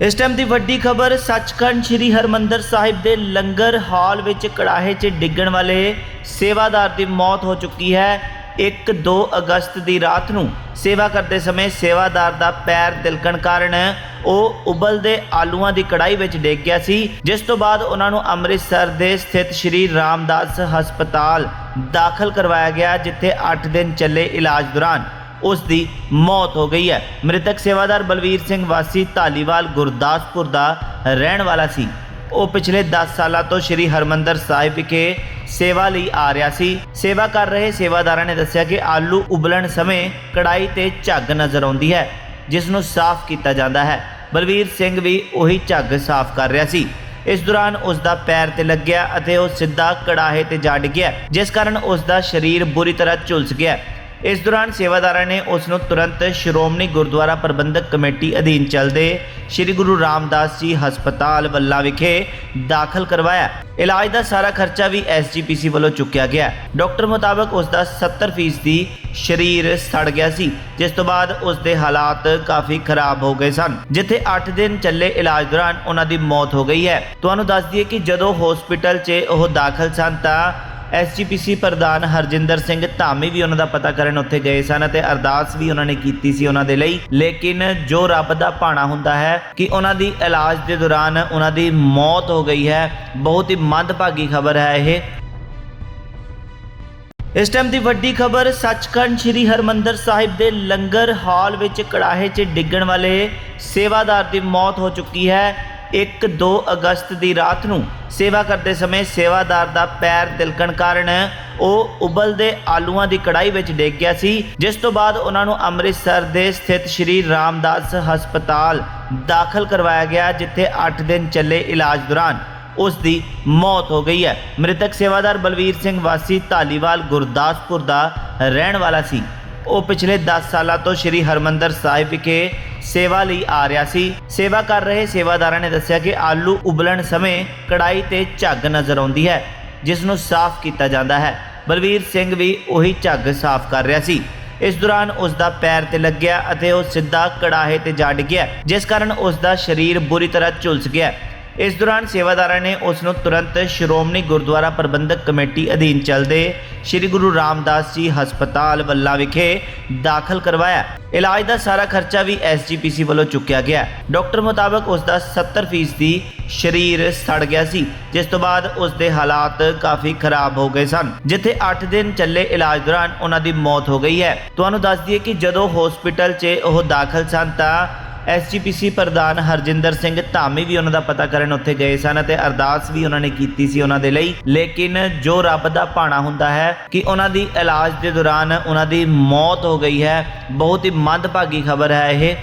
ਇਸ ਟਾਈਮ ਦੀ ਵੱਡੀ ਖਬਰ ਸੱਚਖੰਡ ਸ੍ਰੀ ਹਰਮੰਦਰ ਸਾਹਿਬ ਦੇ ਲੰਗਰ ਹਾਲ ਵਿੱਚ ਕੜਾਹੇ 'ਚ ਡਿੱਗਣ ਵਾਲੇ ਸੇਵਾਦਾਰ ਦੀ ਮੌਤ ਹੋ ਚੁੱਕੀ ਹੈ। 1-2 ਅਗਸਤ ਦੀ ਰਾਤ ਨੂੰ ਸੇਵਾ ਕਰਦੇ ਸਮੇਂ ਸੇਵਾਦਾਰ ਦਾ ਪੈਰ ਤਿਲਕਣ ਕਾਰਨ ਉਹ ਉਬਲਦੇ ਆਲੂਆਂ ਦੀ ਕੜਾਈ ਵਿੱਚ ਡਿੱਗ ਗਿਆ ਸੀ, ਜਿਸ ਤੋਂ ਬਾਅਦ ਉਹਨਾਂ ਨੂੰ ਅੰਮ੍ਰਿਤਸਰ ਦੇ ਸਥਿਤ ਸ੍ਰੀ ਰਾਮਦਾਸ ਹਸਪਤਾਲ ਦਾਖਲ ਕਰਵਾਇਆ ਗਿਆ, ਜਿੱਥੇ 8 ਦਿਨ ਚੱਲੇ ਇਲਾਜ ਦੌਰਾਨ। ਉਸ ਦੀ ਮੌਤ ਹੋ ਗਈ ਹੈ। ਮ੍ਰਿਤਕ ਸੇਵਾਦਾਰ ਬਲਵੀਰ ਸਿੰਘ ਵਾਸੀ ਧਾਲੀਵਾਲ ਗੁਰਦਾਸਪੁਰ ਦਾ ਰਹਿਣ ਵਾਲਾ ਸੀ। ਉਹ ਪਿਛਲੇ 10 ਸਾਲਾਂ ਤੋਂ ਸ੍ਰੀ ਹਰਮੰਦਰ ਸਾਹਿਬ ਵਿਖੇ ਸੇਵਾ ਲਈ ਆ ਰਿਹਾ ਸੀ। ਸੇਵਾ ਕਰ ਰਹੇ ਸੇਵਾਦਾਰਾਂ ਨੇ ਦੱਸਿਆ ਕਿ ਆਲੂ ਉਬਲਣ ਸਮੇਂ ਕੜਾਈ ਤੇ ਝੱਗ ਨਜ਼ਰ ਆਉਂਦੀ ਹੈ, ਜਿਸ ਨੂੰ ਸਾਫ਼ ਕੀਤਾ ਜਾਂਦਾ ਹੈ। ਬਲਵੀਰ ਸਿੰਘ ਵੀ ਉਹੀ ਝੱਗ ਸਾਫ਼ ਕਰ ਰਿਹਾ ਸੀ। ਇਸ ਦੌਰਾਨ ਉਸ ਦਾ ਪੈਰ ਤੇ ਲੱਗਿਆ ਅਤੇ ਉਹ ਸਿੱਧਾ ਕੜਾਹੇ ਤੇ ਜਾ ਡਿੱਗਿਆ, ਜਿਸ ਕਾਰਨ ਉਸ ਦਾ ਸਰੀਰ ਬੁਰੀ ਤਰ੍ਹਾਂ ਝੁਲਸ ਗਿਆ। ਇਸ ਦੌਰਾਨ ਸੇਵਾਦਾਰਾਂ ਨੇ ਉਸ ਨੂੰ ਤੁਰੰਤ ਸ਼੍ਰੋਮਣੀ ਗੁਰਦੁਆਰਾ ਪ੍ਰਬੰਧਕ ਕਮੇਟੀ ਅਧੀਨ ਚੱਲਦੇ ਸ੍ਰੀ ਗੁਰੂ ਰਾਮਦਾਸ ਜੀ ਹਸਪਤਾਲ ਵੱਲਾ ਵਿਖੇ ਦਾਖਲ ਕਰਵਾਇਆ। ਇਲਾਜ ਦਾ ਸਾਰਾ ਖਰਚਾ ਵੀ ਐਸਜੀਪੀਸੀ ਵੱਲੋਂ ਚੁੱਕਿਆ ਗਿਆ। ਡਾਕਟਰ ਮੁਤਾਬਕ ਉਸ ਦਾ 70% ਦੀ ਸਰੀਰ ਸੜ ਗਿਆ ਸੀ, ਜਿਸ ਤੋਂ ਬਾਅਦ ਉਸ ਦੇ ਹਾਲਾਤ ਕਾਫੀ ਖਰਾਬ ਹੋ ਗਏ ਸਨ। ਜਿੱਥੇ 8 ਦਿਨ ਚੱਲੇ ਇਲਾਜ ਦੌਰਾਨ ਉਹਨਾਂ ਦੀ ਮੌਤ ਹੋ ਗਈ ਹੈ। ਤੁਹਾਨੂੰ ਦੱਸ ਦਈਏ ਕਿ ਜਦੋਂ ਹਸਪੀਟਲ 'ਚ ਉਹ ਦਾਖਲ ਸਨ ਤਾਂ ਐਸਜੀਪੀਸੀ ਪ੍ਰਧਾਨ ਹਰਜਿੰਦਰ ਸਿੰਘ ਧਾਮੀ ਵੀ ਉਹਨਾਂ ਦਾ ਪਤਾ ਕਰਨ ਉੱਥੇ ਗਏ ਸਨ ਅਤੇ ਅਰਦਾਸ ਵੀ ਉਹਨਾਂ ਨੇ ਕੀਤੀ ਸੀ ਉਹਨਾਂ ਦੇ ਲਈ। ਲੇਕਿਨ ਜੋ ਰੱਬ ਦਾ ਭਾਣਾ ਹੁੰਦਾ ਹੈ ਕਿ ਉਹਨਾਂ ਦੀ ਇਲਾਜ ਦੇ ਦੌਰਾਨ ਉਹਨਾਂ ਦੀ ਮੌਤ ਹੋ ਗਈ ਹੈ, ਬਹੁਤ ਹੀ ਮੰਦਭਾਗੀ ਖਬਰ ਹੈ ਇਹ। ਇਸ ਟਾਈਮ ਦੀ ਵੱਡੀ ਖਬਰ ਸੱਚਖੰਡ ਸ੍ਰੀ ਹਰਮੰਦਰ ਸਾਹਿਬ ਦੇ ਲੰਗਰ ਹਾਲ ਵਿੱਚ ਕੜਾਹੇ 'ਚ ਡਿੱਗਣ ਵਾਲੇ ਸੇਵਾਦਾਰ ਦੀ ਮੌਤ ਹੋ ਚੁੱਕੀ ਹੈ। 1-2 ਅਗਸਤ ਦੀ ਰਾਤ ਨੂੰ ਸੇਵਾ ਕਰਦੇ ਸਮੇਂ ਸੇਵਾਦਾਰ ਦਾ ਪੈਰ ਤਿਲਕਣ ਕਾਰਨ ਉਹ ਉਬਲਦੇ ਆਲੂਆਂ ਦੀ ਕੜਾਈ ਵਿੱਚ ਡਿੱਗ ਗਿਆ ਸੀ, ਜਿਸ ਤੋਂ ਬਾਅਦ ਉਹਨਾਂ ਨੂੰ ਅੰਮ੍ਰਿਤਸਰ ਦੇ ਸਥਿਤ ਸ੍ਰੀ ਰਾਮਦਾਸ ਹਸਪਤਾਲ ਦਾਖਲ ਕਰਵਾਇਆ ਗਿਆ, ਜਿੱਥੇ 8 ਦਿਨ ਚੱਲੇ ਇਲਾਜ ਦੌਰਾਨ ਉਸ ਦੀ ਮੌਤ ਹੋ ਗਈ ਹੈ। ਮ੍ਰਿਤਕ ਸੇਵਾਦਾਰ ਬਲਵੀਰ ਸਿੰਘ ਵਾਸੀ ਧਾਲੀਵਾਲ ਗੁਰਦਾਸਪੁਰ ਦਾ ਰਹਿਣ ਵਾਲਾ ਸੀ। ਉਹ ਪਿਛਲੇ 10 ਸਾਲਾਂ ਤੋਂ ਸ੍ਰੀ ਹਰਮੰਦਰ ਸਾਹਿਬ ਵਿਖੇ ਸੇਵਾ ਲਈ ਆ ਰਿਹਾ ਸੀ। ਸੇਵਾ ਕਰ ਰਹੇ ਸੇਵਾਦਾਰਾਂ ਨੇ ਦੱਸਿਆ ਕਿ ਆਲੂ ਉਬਲਣ ਸਮੇਂ ਕੜਾਈ ਤੇ ਝੱਗ ਨਜ਼ਰ ਆਉਂਦੀ ਹੈ, ਜਿਸ ਨੂੰ ਸਾਫ਼ ਕੀਤਾ ਜਾਂਦਾ ਹੈ। ਬਲਵੀਰ ਸਿੰਘ ਵੀ ਉਹੀ ਝੱਗ ਸਾਫ਼ ਕਰ ਰਿਹਾ ਸੀ। ਇਸ ਦੌਰਾਨ ਉਸ ਦਾ ਪੈਰ ਤੇ ਲੱਗਿਆ ਅਤੇ ਉਹ ਸਿੱਧਾ ਕੜਾਹੇ ਤੇ ਜਾ ਡਿੱਗਿਆ, ਜਿਸ ਕਾਰਨ ਉਸ ਦਾ ਸਰੀਰ ਬੁਰੀ ਤਰ੍ਹਾਂ ਝੁਲਸ ਗਿਆ। ਇਸ ਦੌਰਾਨ ਸੇਵਾਦਾਰਾਂ ਨੇ ਉਸ ਨੂੰ ਤੁਰੰਤ ਸ਼੍ਰੋਮਣੀ ਗੁਰਦੁਆਰਾ ਪ੍ਰਬੰਧਕ ਕਮੇਟੀ ਅਧੀਨ ਚੱਲਦੇ ਸ੍ਰੀ ਗੁਰੂ ਰਾਮਦਾਸ ਜੀ ਹਸਪਤਾਲ ਵੱਲਾ ਵਿਖੇ ਦਾਖਲ ਕਰਵਾਇਆ। ਇਲਾਜ ਦਾ ਸਾਰਾ ਖਰਚਾ ਵੀ ਐਸਜੀਪੀਸੀ ਵੱਲੋਂ ਚੁੱਕਿਆ ਗਿਆ। ਡਾਕਟਰ ਮੁਤਾਬਕ ਉਸ ਦਾ 70% ਦੀ ਸਰੀਰ ਸੜ ਗਿਆ ਸੀ, ਜਿਸ ਤੋਂ ਬਾਅਦ ਉਸ ਦੇ ਹਾਲਾਤ ਕਾਫੀ ਖਰਾਬ ਹੋ ਗਏ ਸਨ। ਜਿੱਥੇ 8 ਦਿਨ ਚੱਲੇ ਇਲਾਜ ਦੌਰਾਨ ਉਹਨਾਂ ਦੀ ਮੌਤ ਹੋ ਗਈ ਹੈ। ਤੁਹਾਨੂੰ ਦੱਸ ਦਈਏ ਕਿ ਜਦੋਂ ਹਸਪੀਟਲ 'ਚ ਉਹ ਦਾਖਲ ਸਨ ਤਾਂ ਐਸਜੀਪੀਸੀ ਪ੍ਰਧਾਨ ਹਰਜਿੰਦਰ ਸਿੰਘ ਧਾਮੀ ਵੀ ਉਹਨਾਂ ਦਾ ਪਤਾ ਕਰਨ ਉੱਥੇ ਗਏ ਸਨ ਅਤੇ ਅਰਦਾਸ ਵੀ ਉਹਨਾਂ ਨੇ ਕੀਤੀ ਸੀ ਉਹਨਾਂ ਦੇ ਲਈ। ਲੇਕਿਨ ਜੋ ਰੱਬ ਦਾ ਭਾਣਾ ਹੁੰਦਾ ਹੈ ਕਿ ਉਹਨਾਂ ਦੀ ਇਲਾਜ ਦੇ ਦੌਰਾਨ ਉਹਨਾਂ ਦੀ ਮੌਤ ਹੋ ਗਈ ਹੈ, ਬਹੁਤ ਹੀ ਮੰਦਭਾਗੀ ਖਬਰ ਹੈ ਇਹ।